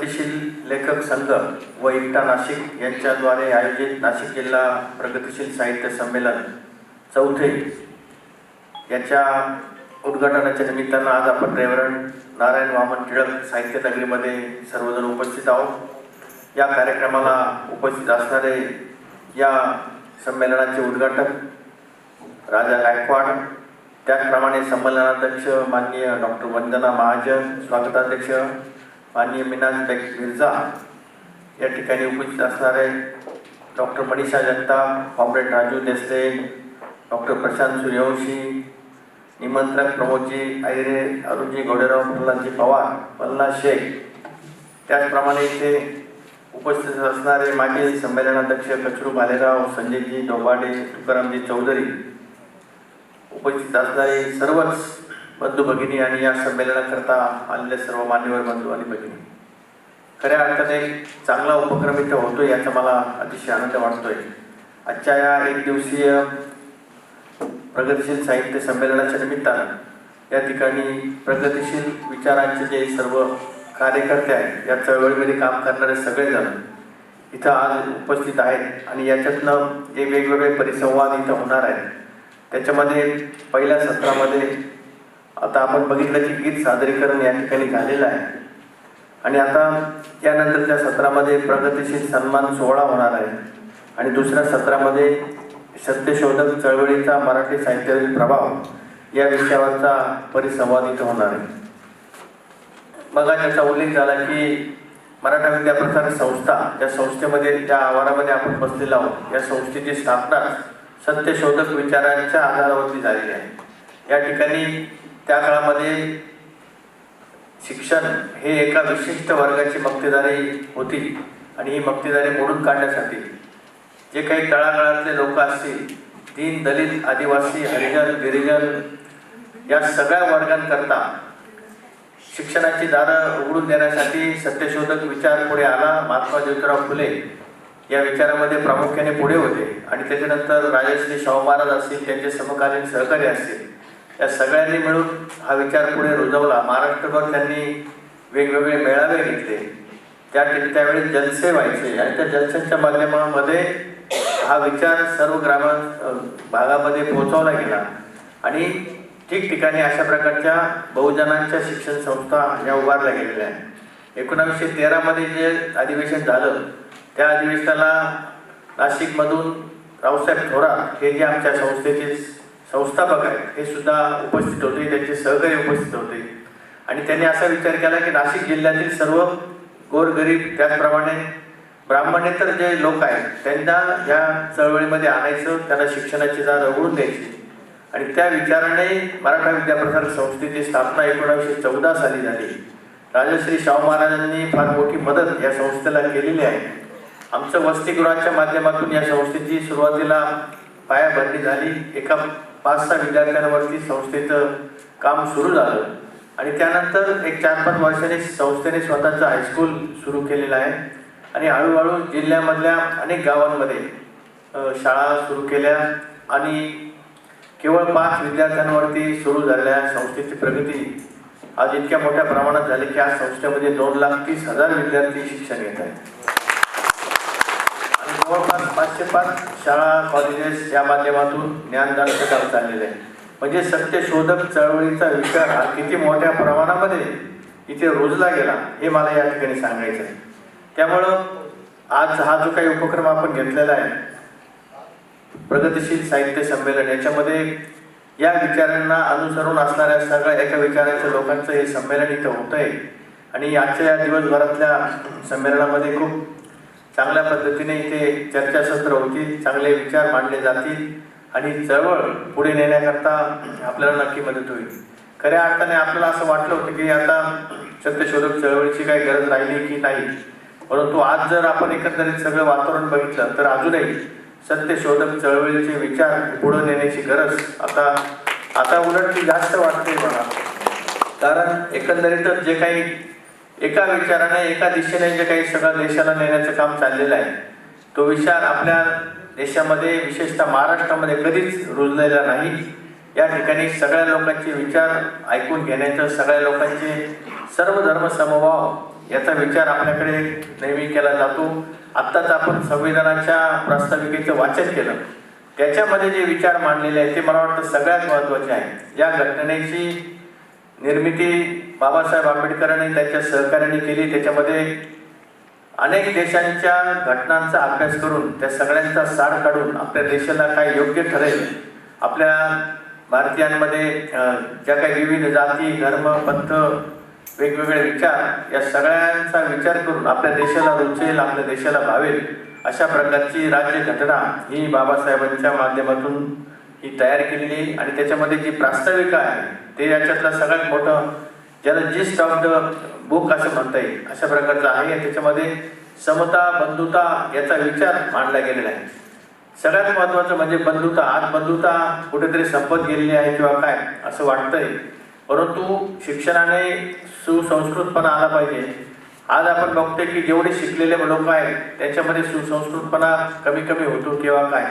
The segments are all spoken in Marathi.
प्रगतिशील लेखक संघ व इटा नाशिक यांच्याद्वारे आयोजित नाशिक जिल्हा प्रगतिशील साहित्य संमेलन चौथे याच्या उद्घाटनाच्या निमित्तानं आज आपण रेवरण नारायण वामन टिळक साहित्य नगरीमध्ये सर्वजण उपस्थित आहोत. या कार्यक्रमाला उपस्थित असणारे या संमेलनाचे उद्घाटक राजा गायकवाड त्याचप्रमाणे संमेलनाध्यक्ष माननीय डॉक्टर वंदना महाजन स्वागताध्यक्ष माननीय मिनाज बेग मिर्झा या ठिकाणी उपस्थित असणारे doctor Manisha Jagtap comrade Raju Desale doctor Prashant Suryavanshi निमंत्रक प्रमोदजी आयरे अरुणजी गोडेराव प्रल्हादजी पवार पल्ला शेख. त्याचप्रमाणे इथे उपस्थित असणारे माजी संमेलनाध्यक्ष कचरू भालेराव संजयजी डोबाडे तुकारामजी चौधरी. उपस्थित असणारे सर्वच बंधू भगिनी आणि या संमेलनाकरता आलेले सर्व मान्यवर बंधू आणि भगिनी. खऱ्या अर्थाने एक चांगला उपक्रम इथं होतो याचा मला अतिशय आनंद वाटतोय. आजच्या या एक दिवसीय प्रगतिशील साहित्य संमेलनाच्या निमित्तानं या ठिकाणी प्रगतिशील विचारांचे जे सर्व कार्यकर्ते आहेत या चळवळीमध्ये काम करणारे सगळेजण इथं आज उपस्थित आहेत आणि याच्यातनं जे वेगवेगळे परिसंवाद इथं होणार आहेत त्याच्यामध्ये पहिल्या सत्रामध्ये आता आपण बघितलं की गीत सादरीकरण या ठिकाणी झालेलं आहे. आणि आता यानंतरच्या सत्रामध्ये प्रगतिशील सन्मान सोहळा होणार आहे. आणि दुसऱ्या सत्रामध्ये सत्यशोधक चळवळीचा मराठी साहित्यातील प्रभाव या विषयावरचा परिसंवाद इथं होणार आहे. बघा त्याचा उल्लेख झाला की मराठा विद्याप्रसार संस्था या संस्थेमध्ये त्या आवारामध्ये आपण बसलेलो आहोत या संस्थेची स्थापना सत्यशोधक विचारांच्या आधारावरती झालेली आहे. या ठिकाणी त्या काळामध्ये शिक्षण हे एका विशिष्ट वर्गाची मक्तेदारी होती आणि ही मक्तेदारी मोडून काढण्यासाठी जे काही तळागाळातले लोक असतील दीन दलित आदिवासी हरिजन गिरिजन या सगळ्या वर्गांकरता शिक्षणाची दारं उघडून देण्यासाठी सत्यशोधक विचार पुढे आला. महात्मा ज्योतिराव फुले या विचारामध्ये प्रामुख्याने पुढे होते आणि त्याच्यानंतर राजश्री शाहू महाराज असतील त्यांचे समकालीन सहकारी असतील. या सगळ्यांनी मिळून हा विचार पुढे रुजवला. महाराष्ट्रभर त्यांनी वेगवेगळे मेळावे घेतले. त्या त्यावेळी जलसे व्हायचे आणि त्या जलसेच्या माध्यमामध्ये हा विचार सर्व ग्राम भागामध्ये पोहोचवला गेला. आणि ठिकठिकाणी अशा प्रकारच्या बहुजनांच्या शिक्षण संस्था ह्या उभारल्या गेलेल्या आहेत. एकोणावीसशे तेरामध्ये जे अधिवेशन झालं त्या अधिवेशनाला नाशिकमधून रावसाहेब थोरात हे जे आमच्या संस्थेचे संस्थापक आहेत. हे सुद्धा उपस्थित होते त्यांचे सहकारी उपस्थित होते. आणि त्यांनी असा विचार केला की नाशिक जिल्ह्यातील सर्व गोरगरीब त्याचप्रमाणे ब्राह्मणेतर जे लोक आहेत त्यांना या चळवळीमध्ये आणायचं त्यांना शिक्षणाची जाण उघडून द्यायची. आणि त्या विचाराने मराठा विद्याप्रसार संस्थेची स्थापना एकोणावीसशे चौदा साली झाली. राजश्री शाहू महाराजांनी फार मोठी मदत या संस्थेला केलेली आहे. आमचं वसतिगृहाच्या माध्यमातून या संस्थेची सुरुवातीला पायाभरणी झाली. एका पाच सहा विद्यार्थ्यांवरती संस्थेचं काम सुरू झालं. आणि त्यानंतर एक चार पाच वर्षांनी संस्थेने स्वतःचं हायस्कूल सुरू केलेलं आहे. आणि हळूहळू जिल्ह्यामधल्या अनेक गावांमध्ये शाळा सुरू केल्या आणि केवळ पाच विद्यार्थ्यांवरती सुरू झालेल्या संस्थेची प्रगती आज इतक्या मोठ्या प्रमाणात झाली की आज संस्थेमध्ये दोन लाख तीस हजार विद्यार्थी शिक्षण घेत आहेत. जवळपास पाचशे पाच शाळा कॉलेजेस या माध्यमातून ज्ञानदान काम चाललेलं आहे. म्हणजे सत्यशोधक चळवळीचा विचार हा किती मोठ्या प्रमाणामध्ये इथे रुजला गेला हे मला या ठिकाणी सांगायचं आहे. त्यामुळं आज हा जो काही उपक्रम आपण घेतलेला आहे प्रगतिशील साहित्य संमेलन याच्यामध्ये या विचारांना अनुसरून असणाऱ्या सगळ्या एका विचाराच्या लोकांचं हे संमेलन इथं होतं आहे आणि आजच्या या दिवसभरातल्या संमेलनामध्ये खूप चांगल्या पद्धतीने इथे चर्चासत्र होतील चांगले विचार मांडले जातील आणि चळवळ पुढे नेण्याकरता आपल्याला नक्की मदत होईल. खऱ्या अर्थाने आपल्याला असं वाटलं होतं की आता सत्यशोधक चळवळीची काही गरज राहिली की नाही? परंतु आज जर आपण एकंदरीत सगळं वातावरण बघितलं तर अजूनही सत्यशोधक चळवळीचे विचार पुढे नेण्याची गरज आता आता उलट ती जास्त वाटते मला. कारण एकंदरीतच जे काही एका विचाराने एका दिशेने जे काही सगळं देशाला नेण्याचं काम चाललेलं आहे तो विचार आपल्या देशामध्ये विशेषतः महाराष्ट्रामध्ये कधीच रुजलेला नाही. या ठिकाणी सगळ्या लोकांचे विचार ऐकून घेण्याचं सगळ्या लोकांचे सर्व धर्म समभाव याचा विचार आपल्याकडे नेहमी केला जातो. आत्ताच आपण संविधानाच्या प्रास्ताविकेचं वाचन केलं. त्याच्यामध्ये जे विचार मांडलेले आहेत ते मला वाटतं सगळ्यात महत्त्वाचे आहे या घटनेची निर्मिती बाबासाहेब आंबेडकरांनी त्यांच्या सहकार्याने केली. त्याच्यामध्ये अनेक देशांच्या घटनांचा अभ्यास करून त्या सगळ्यांचा सार काढून आपल्या देशाला काय योग्य ठरेल आपल्या भारतीयांमध्ये ज्या काही विविध जाती धर्म पंथ वेगवेगळे विचार या सगळ्यांचा विचार करून आपल्या देशाला रुचेल आपल्या देशाला भावेल अशा प्रकारची राज्य घटना ही बाबासाहेबांच्या माध्यमातून ही तयार केलेली आणि त्याच्यामध्ये जी प्रास्ताविका आहे ते याच्यातलं सगळ्यात मोठं ज्याला जिस्ट ऑफ द बुक असं म्हणता येईल अशा प्रकारचं आहे. त्याच्यामध्ये समता बंधुता याचा विचार मांडला गेलेला आहे. सगळ्यात महत्वाचं म्हणजे बंधुता. आज बंधुता कुठेतरी संपत गेलेली आहे किंवा काय असं वाटतंय. परंतु शिक्षणाने सुसंस्कृतपणा आला पाहिजे. आज आपण बघतोय की जेवढे शिकलेले लोक आहेत त्याच्यामध्ये सुसंस्कृतपणा कमी कमी होतो किंवा काय.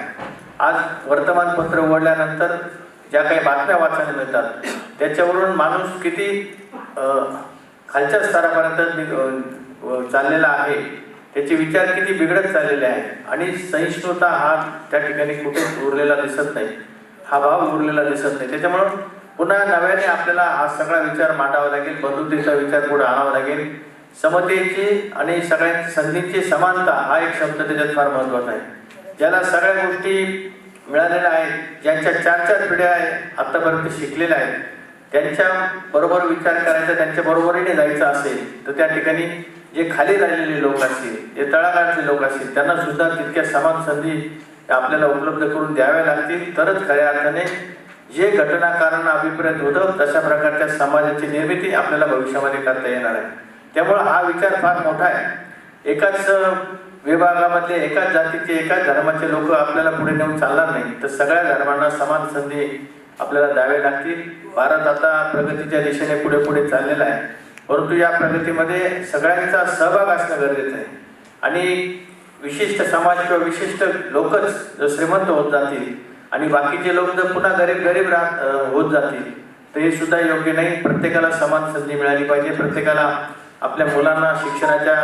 आज वर्तमानपत्र उघडल्यानंतर ज्या काही बातम्या वाचायला मिळतात त्याच्यावरून माणूस किती खालच्या स्तरापर्यंत चाललेला आहे त्याचे विचार किती बिघडत चाललेले आहेत आणि सहिष्णुता हा त्या ठिकाणी कुठेच उरलेला दिसत नाही. हा भाव उरलेला दिसत नाही. त्याच्यामुळं पुन्हा नव्याने आपल्याला हा सगळा विचार मांडावा लागेल बंधुतेचा विचार पुढे आणावा लागेल. समतेची आणि सगळ्यांची संधींची समानता हा एक शब्द त्याच्यात फार महत्त्वाचा आहे. ज्याला सगळ्या गोष्टी मिळालेल्या आहेत ज्यांच्या चार चार पिढ्या आहेत आतापर्यंत शिकलेल्या आहेत त्यांच्या बरोबर विचार करायचा त्यांच्या बरोबरीने जायचं असेल तर त्या ठिकाणी जे खाली राहिलेले लोक असतील जे तळागाळातले लोक असतील त्यांना सुद्धा तितक्या समान संधी आपल्याला उपलब्ध करून द्याव्या लागतील. तरच खऱ्या अर्थाने जे घटनाकारण अभिप्रेत होतं तशा प्रकारच्या समाजाची निर्मिती आपल्याला भविष्यामध्ये करता येणार आहे. त्यामुळं हा विचार फार मोठा आहे. एकाच विभागामधले एकाच जातीचे एकाच धर्माचे लोक आपल्याला पुढे नेऊन चालणार नाही तर सगळ्या धर्मांना समान संधी आपल्याला द्यावे लागतील. भारत आता प्रगतीच्या दिशेने पुढे पुढे चाललेला आहे. परंतु या प्रगतीमध्ये सगळ्यांचा सहभाग असणं गरजेचं आहे. आणि विशिष्ट समाज किंवा विशिष्ट लोकच जर श्रीमंत होत जातील आणि बाकीचे लोक जर पुन्हा गरीब गरीब राहत होत जातील तर हे सुद्धा योग्य नाही. प्रत्येकाला समान संधी मिळाली पाहिजे. प्रत्येकाला आपल्या मुलांना शिक्षणाच्या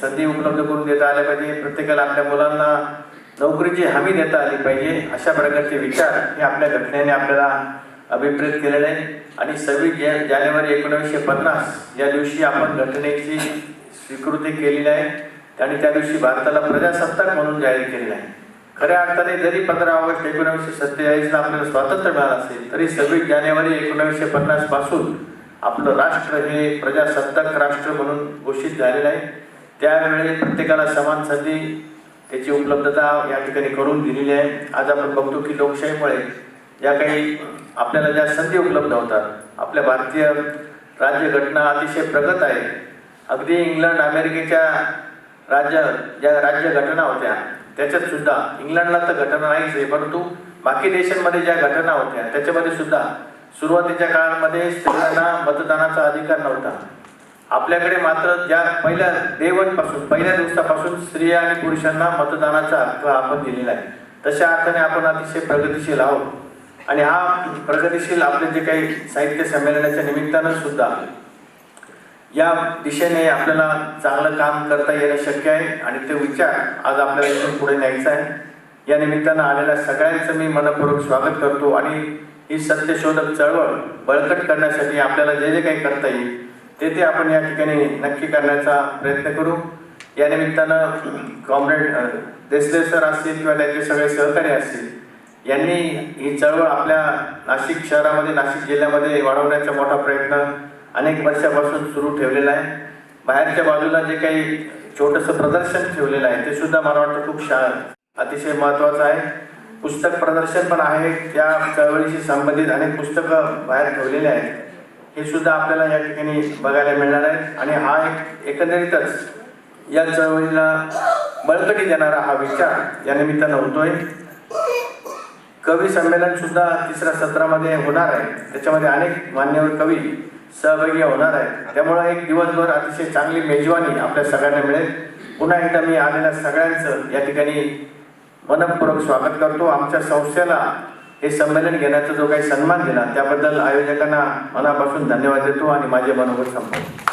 संधी उपलब्ध करून देता आल्या पाहिजे. प्रत्येकाला आपल्या मुलांना नोकरीची हमी देता आली पाहिजे. अशा प्रकारचे विचार हे आपल्या घटनेने आपल्याला अभिप्रेत केलेले आहे. आणि सव्वीस जा जानेवारी एकोणीसशे पन्नास या दिवशी आपण घटनेची स्वीकृती केलेली आहे. आणि त्या दिवशी भारताला प्रजासत्ताक म्हणून जाहीर केलेला आहे. खऱ्या अर्थाने जरी पंधरा ऑगस्ट एकोणीसशे सत्तेचाळीसला आपल्याला स्वातंत्र्य मिळालं असेल तरी सव्वीस जानेवारी एकोणीसशे पन्नासपासून आपलं राष्ट्र हे प्रजासत्ताक राष्ट्र म्हणून घोषित झालेलं आहे. त्यावेळी प्रत्येकाला समान संधी त्याची उपलब्धता या ठिकाणी करून दिलेली आहे. आज आपण बघतो की लोकशाहीमुळे ज्या काही आपल्याला ज्या संधी उपलब्ध होतात आपल्या भारतीय राज्यघटना अतिशय प्रगत आहे. अगदी इंग्लंड अमेरिकेच्या राज्य ज्या राज्यघटना होत्या त्याच्यात सुद्धा इंग्लंडला तर घटना नाहीच आहे परंतु बाकी देशांमध्ये ज्या घटना होत्या त्याच्यामध्ये सुद्धा सुरुवातीच्या काळामध्ये स्त्रियांना मतदानाचा अधिकार नव्हता. आपल्याकडे मात्र ज्या पहिल्या डे पहिल्या दिवसापासून स्त्रिया आणि पुरुषांना मतदानाचा हक्क आपण दिलेला आहे. तशा अर्थाने आपण अतिशय प्रगतीशील आहोत. आणि हा प्रगतीशील आपले जे काही साहित्य संमेलनाच्या निमित्तानं सुद्धा या दिशेने आपल्याला चांगलं काम करता येणं शक्य आहे. आणि ते विचार आज आपल्याला इथून पुढे न्यायचा आहे. या निमित्तानं आलेल्या सगळ्यांचं मी मनपूर्वक स्वागत करतो. आणि ही सत्यशोधक चळवळ बळकट करण्यासाठी आपल्याला जे जे काही करता येईल ते ते आपण या ठिकाणी नक्की करण्याचा प्रयत्न करू. या निमित्तानं कॉम्रेड देसले सर असतील किंवा त्यांचे सगळे सहकारी असतील यांनी ही चळवळ आपल्या नाशिक शहरामध्ये नाशिक जिल्ह्यामध्ये वाढवण्याचा मोठा प्रयत्न अनेक वर्षापासून सुरू ठेवलेला आहे. बाहेरच्या बाजूला जे काही छोटंसं प्रदर्शन ठेवलेलं आहे ते सुद्धा मला वाटतं खूप शा अतिशय महत्त्वाचं आहे. पुस्तक प्रदर्शन पण आहे त्या चळवळीशी संबंधित अनेक पुस्तकं बाहेर ठेवलेले आहेत. हे सुद्धा आपल्याला या ठिकाणी बघायला मिळणार आहे आणि हा एक एकंदरीतच या चळवळीला बळकटी देणारा हा विचार या निमित्तानं होतोय. कवी संमेलन सुद्धा तिसऱ्या सत्रामध्ये होणार आहे. त्याच्यामध्ये अनेक मान्यवर कवी सहभागी होणार आहेत. त्यामुळं एक दिवसभर अतिशय चांगली मेजवानी आपल्या सगळ्यांना मिळेल. पुन्हा एकदा मी आलेल्या सगळ्यांचं या ठिकाणी मनपूर्वक स्वागत करतो. आमच्या संस्थेला हे संमेलन घेण्याचा जो काही सन्मान दिला त्याबद्दल आयोजकांना मनापासून धन्यवाद देतो आणि माझे मनोगत संपवतो.